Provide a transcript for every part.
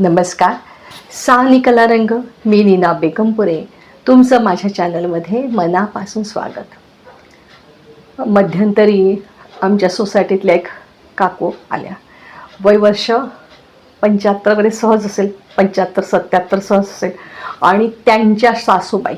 नमस्कार. सा कला रंग मी नीना बेगमपुरे. तुमचं माझ्या चॅनलमध्ये मनापासून स्वागत. मध्यंतरी आमच्या सोसायटीतल्या एक काकू आल्या. वय वर्ष पंच्याहत्तर वगैरे सहज असेल पंच्याहत्तर सत्याहत्तर सहज असेल. आणि त्यांच्या सासूबाई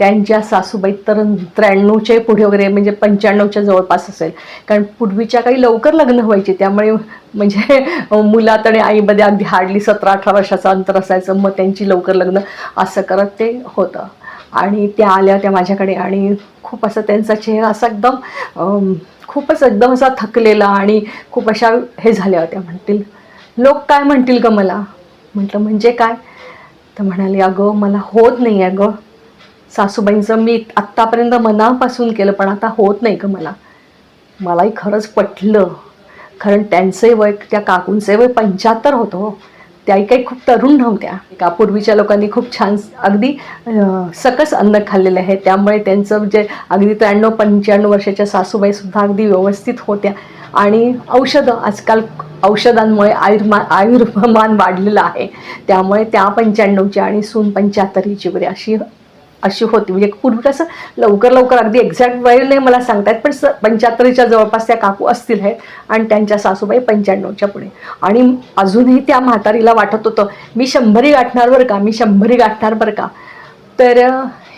त्यांच्या सासूबाई तर त्र्याण्णवच्या पुढे वगैरे म्हणजे पंच्याण्णवच्या जवळपास असेल. कारण पूर्वीच्या काही लवकर लग्न व्हायचे त्यामुळे म्हणजे मुलात आणि आईमध्ये अगदी हार्डली सतरा अठरा वर्षाचं अंतर असायचं मग त्यांची लवकर लग्न असं करत ते होतं. आणि त्या आल्या त्या माझ्याकडे आणि खूप असं त्यांचा चेहरा असा एकदम खूपच एकदम असा थकलेला आणि खूप अशा हे झाल्या होत्या. म्हणतील लोक काय म्हणतील ग मला? म्हटलं म्हणजे काय? तर म्हणाले अगं मला होत नाही आहे गं. सासूबाईंचं मी आत्तापर्यंत मनापासून केलं पण आता होत नाही का मला. मलाही खरंच पटलं. कारण त्यांचे वय त्या काकूंचे वय पंच्याहत्तर होतो हो. त्याही काही खूप तरुण नव्हत्या. का पूर्वीच्या लोकांनी खूप छान अगदी सकस अन्न खाल्लेलं आहे. त्यामुळे त्यांचं जे अगदी त्र्याण्णव पंच्याण्णव वर्षाच्या सासूबाईसुद्धा अगदी व्यवस्थित होत्या. आणि औषधं आजकाल औषधांमुळे आयुर्मा आयुर्मान वाढलेलं आहे. त्यामुळे त्या पंच्याण्णवची आणि सून पंच्याहत्तरीची वगैरे अशी अशी होती. म्हणजे पूर्वी कसं लवकर लवकर अगदी एक्झॅक्ट वय नाही मला सांगतायत पण स पंच्याहत्तरीच्या जवळपास त्या काकू असतील आहेत आणि त्यांच्या सासूबाई पंच्याण्णवच्या पुढे. आणि अजूनही त्या म्हातारीला वाटत होतं मी शंभरी गाठणार बरं का? मी शंभरी गाठणार बरं का? तर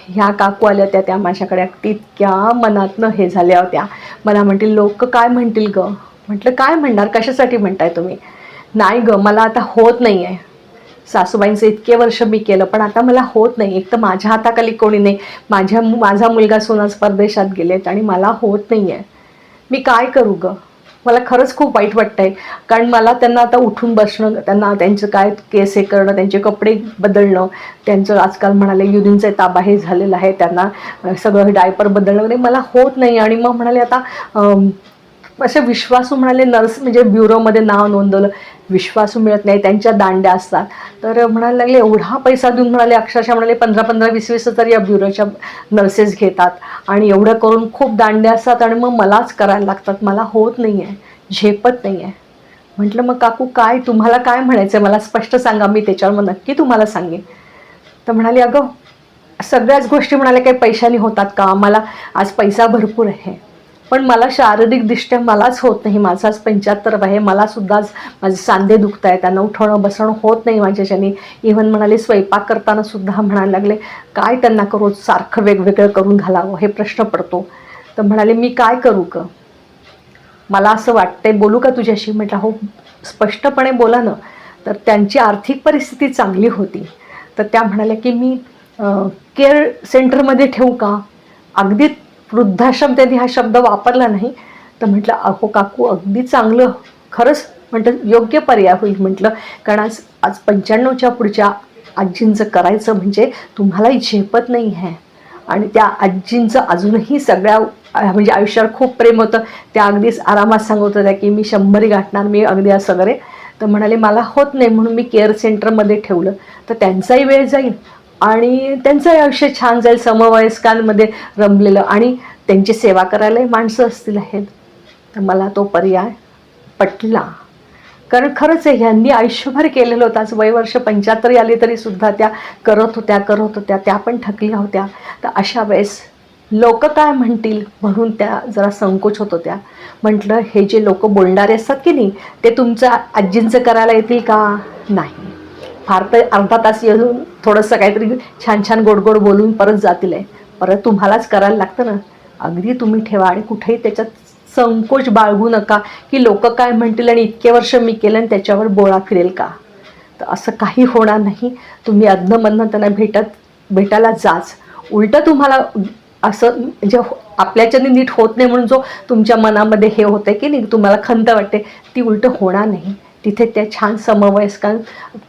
ह्या काकू आल्या त्या त्या माझ्याकडे. अगदी इतक्या मनातनं हे झाल्या होत्या. मला म्हणतील लोक काय म्हणतील ग? म्हटलं काय म्हणणार? कशासाठी म्हणताय तुम्ही? नाही ग मला आता होत नाही आहे सासूबाईंचं इतके वर्ष मी केलं पण आता मला होत नाही. एक तर माझ्या हाताखाली कोणी नाही. माझ्या माझा मुलगा सोनाच परदेशात गेलेत आणि मला होत नाही आहे मी काय करू ग? मला खरंच खूप वाईट वाटतंय. कारण मला त्यांना आता उठून बसणं त्यांना त्यांचं काय केस हे करणं त्यांचे कपडे बदलणं त्यांचं आजकाल म्हणाले युरिनचा ताबा हे झालेला आहे त्यांना सगळं डायपर बदलणं वगैरे मला होत नाही. आणि मग म्हणाले आता असे विश्वासू म्हणाले नर्स म्हणजे ब्युरोमध्ये नाव नोंदवलं. विश्वासू मिळत नाही त्यांच्या दांड्या असतात. तर म्हणायला लागले एवढा पैसा देऊन म्हणाले अक्षरशः म्हणाले पंधरा पंधरा वीस वीस तर या ब्युरोच्या नर्सेस घेतात. आणि एवढं करून खूप दांड्या असतात आणि मग मलाच करायला लागतात. मला होत नाही आहे झेपत नाही आहे म्हटलं मग काकू काय? तुम्हाला काय म्हणायचं आहे मला स्पष्ट सांगा मी त्याच्यावर मग नक्की तुम्हाला सांगेन. तर म्हणाले अगं सगळ्याच गोष्टी म्हणाल्या काही पैशाने होतात का? मला आज पैसा भरपूर आहे. पण मला शारीरिकदृष्ट्या मलाच होत नाही. माझं आज पंच्याहत्तर आहे. मलासुद्धा माझे सांधे दुखत आहेत त्यांना उठवणं बसणं होत नाही माझ्याच्याने. इव्हन म्हणाले स्वयंपाक करताना सुद्धा म्हणायला लागले काय त्यांना करू? सारखं वेगवेगळं करून घालावं? हे प्रश्न पडतो. तर म्हणाले मी काय करू का मला असं वाटतंय बोलू का तुझ्याशी? म्हटलं हो स्पष्टपणे बोला ना. तर त्यांची आर्थिक परिस्थिती चांगली होती. तर त्या म्हणाल्या की मी केअर सेंटरमध्ये ठेवू का? अगदी वृद्धाश्रम त्यांनी हा शब्द वापरला नाही. तर म्हटलं अहो काकू अगदी चांगलं. खरंच म्हटलं योग्य पर्याय होईल म्हटलं. कारण आज आज पंच्याण्णवच्या पुढच्या आजींचं करायचं म्हणजे तुम्हालाही झेपत नाही आहे. आणि त्या आजींचं अजूनही सगळ्या म्हणजे आयुष्यावर खूप प्रेम होतं. त्या अगदीच आरामात सांगत होत्या की मी शंभरी गाठणार मी अगदी असं वगैरे तर म्हणाले मला होत नाही म्हणून मी केअर सेंटरमध्ये ठेवलं. तर त्यांचाही वेळ जाईल. आणि त्यांचं आयुष्य छान जाईल समवयस्कांमध्ये रमलेलं आणि त्यांची सेवा करायलाही माणसं असतील आहेत. तर मला तो पर्याय पटला. कारण खरंच आहे ह्यांनी आयुष्यभर केलेलं होतं. आज वय वर्ष पंच्याहत्तरी आली तरी सुद्धा त्या करत होत्या करत होत्या त्या पण थकल्या होत्या. तर अशा वेळेस लोक काय म्हणतील म्हणून त्या जरा संकोच होत होत्या. म्हटलं हे जे लोक बोलणारे असतात की नाही ते तुमचं आजींचं करायला येतील का? नाही. फार तर अर्धा तास येऊन थोडंसं काहीतरी छान छान गोड गोड बोलून परत जातील आहे. परत तुम्हालाच करायला लागतं ना. अगदी तुम्ही ठेवा आणि कुठेही त्याच्यात संकोच बाळगू नका की लोक काय म्हणतील आणि इतके वर्ष मी केलं आणि त्याच्यावर बोळा फिरेल का? तर असं काही होणार नाही. तुम्ही अधनमधनं त्यांना भेटत भेटायला जाच. उलटं तुम्हाला असं म्हणजे आपल्याच्याने नीट होत नाही म्हणून जो तुमच्या मनामध्ये हे होतं की नाही तुम्हाला खंत वाटते ती उलटं होणार नाही. तिथे त्या छान समवयस्कां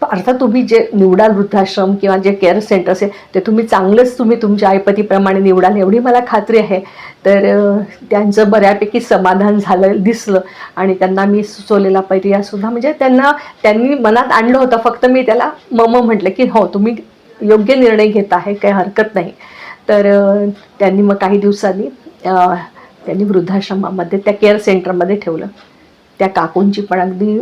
अर्थात तुम्ही जे निवडाल वृद्धाश्रम किंवा जे केअर सेंटर असेल ते तुम्ही चांगलंच तुम्ही तुमच्या आईपतीप्रमाणे निवडाल एवढी मला खात्री आहे. तर त्यांचं बऱ्यापैकी समाधान झालं दिसलं आणि त्यांना मी सुचवलेला पर्यायसुद्धा म्हणजे त्यांना त्यांनी मनात आणलं होतं फक्त मी त्याला मम म्हटलं की हो तुम्ही योग्य निर्णय घेत आहे काही हरकत नाही. तर त्यांनी मग काही दिवसांनी त्यांनी वृद्धाश्रमामध्ये त्या केअर सेंटरमध्ये ठेवलं. त्या काकूंची पण अगदी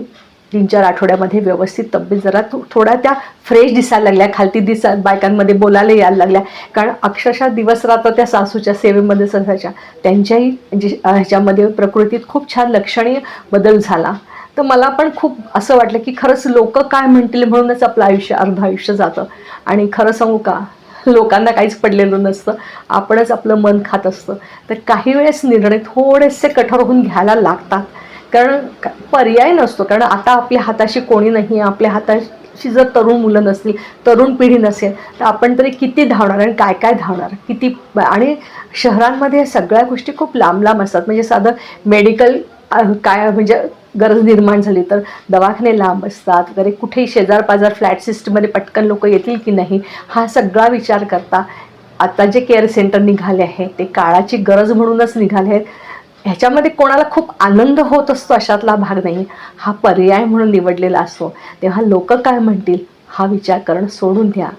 तीन चार आठवड्यामध्ये व्यवस्थित तब्येत जरा थोड्या त्या फ्रेश दिसायला लागल्या खालती दिसा बायकांमध्ये बोलायला यायला लागल्या. कारण अक्षरशः दिवस रात्र त्या सासूच्या सेवेमध्ये असायच्या त्यांच्याही म्हणजे, जे ह्याच्यामध्ये प्रकृतीत खूप छान लक्षणीय बदल झाला. तर मला पण खूप असं वाटलं की खरंच लोक काय म्हणतील म्हणूनच आपलं आयुष्य अर्ध आयुष्य जातं. आणि खरं सांगू का? लोकांना काहीच पडलेलं नसतं. आपणच आपलं मन खात असतं. तर काही वेळेस निर्णय थोडेसे कठोर होऊन घ्यायला लागतात. कारण पर्याय नसतो. कारण आता आपल्या हाताशी कोणी नाही आहे. आपल्या हाताशी जर तरुण मुलं नसतील तरुण पिढी नसेल तर आपण तरी किती धावणार आणि काय काय धावणार? किती आणि शहरांमध्ये सगळ्या गोष्टी खूप लांब लांब असतात. म्हणजे साधं मेडिकल काय म्हणजे गरज निर्माण झाली तर दवाखाने लांब असतात. वगैरे कुठेही शेजार पाजार फ्लॅट सिस्टममध्ये पटकन लोक येतील की नाही हा सगळा विचार करता आता जे केअर सेंटर निघाले आहेत ते काळाची गरज म्हणूनच निघाले आहेत. ह्याच्यामध्ये कोणाला खूप आनंद होत असतो अशातला भाग नाही हा पर्याय म्हणून निवडलेला असतो तेव्हा लोक काय म्हणतील हा विचार करणं सोडून द्या.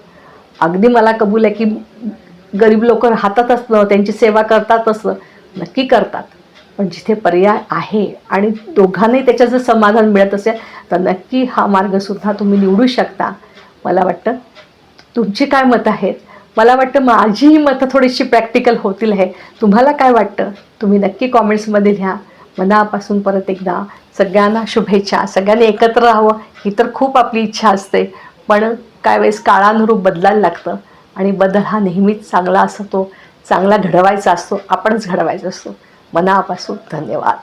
अगदी मला कबूल आहे की गरीब लोक राहतात असलं त्यांची सेवा करतात असलं नक्की करतात. पण जिथे पर्याय आहे आणि दोघांनाही त्याच्यात जर समाधान मिळत असेल तर नक्की हा मार्गसुद्धा तुम्ही निवडू शकता. मला वाटतं तुमची काय मतं आहेत? मला वाटतं माझीही मतं थोडीशी प्रॅक्टिकल होतील हे. तुम्हाला काय वाटतं? तुम्ही नक्की कॉमेंट्समध्ये लिहा. मनापासून परत एकदा सगळ्यांना शुभेच्छा. सगळ्यांनी एकत्र राहावं ही तर खूप आपली इच्छा असते. पण काय वेळेस काळानुरूप बदलायला लागतं आणि बदल हा नेहमीच चांगला असतो. चांगला घडवायचा असतो. आपणच घडवायचा असतो. मनापासून धन्यवाद.